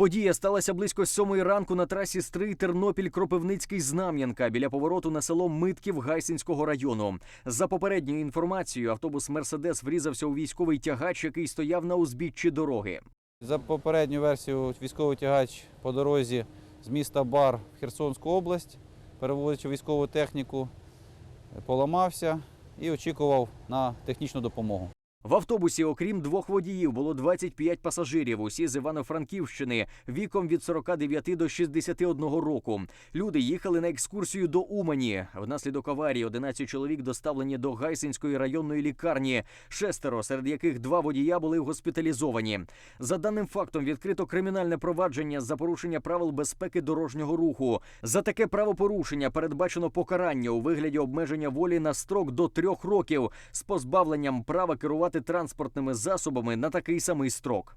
Подія сталася близько сьомої ранку на трасі Стрий Тернопіль Кропивницький Знам'янка біля повороту на село Митків Гайсинського району. За попередньою інформацією, автобус Мерседес врізався у військовий тягач, який стояв на узбіччі дороги. За попередню версію військовий тягач по дорозі з міста Бар в Херсонську область, перевозячи військову техніку, поламався і очікував на технічну допомогу. В автобусі, окрім двох водіїв, було 25 пасажирів, усі з Івано-Франківщини, віком від 49 до 61 року. Люди їхали на екскурсію до Умані. Внаслідок аварії 11 чоловік доставлені до Гайсинської районної лікарні. Шестеро, серед яких два водія були госпіталізовані. За даним фактом відкрито кримінальне провадження за порушення правил безпеки дорожнього руху. За таке правопорушення передбачено покарання у вигляді обмеження волі на строк до трьох років з позбавленням права керувати транспортними засобами на такий самий строк.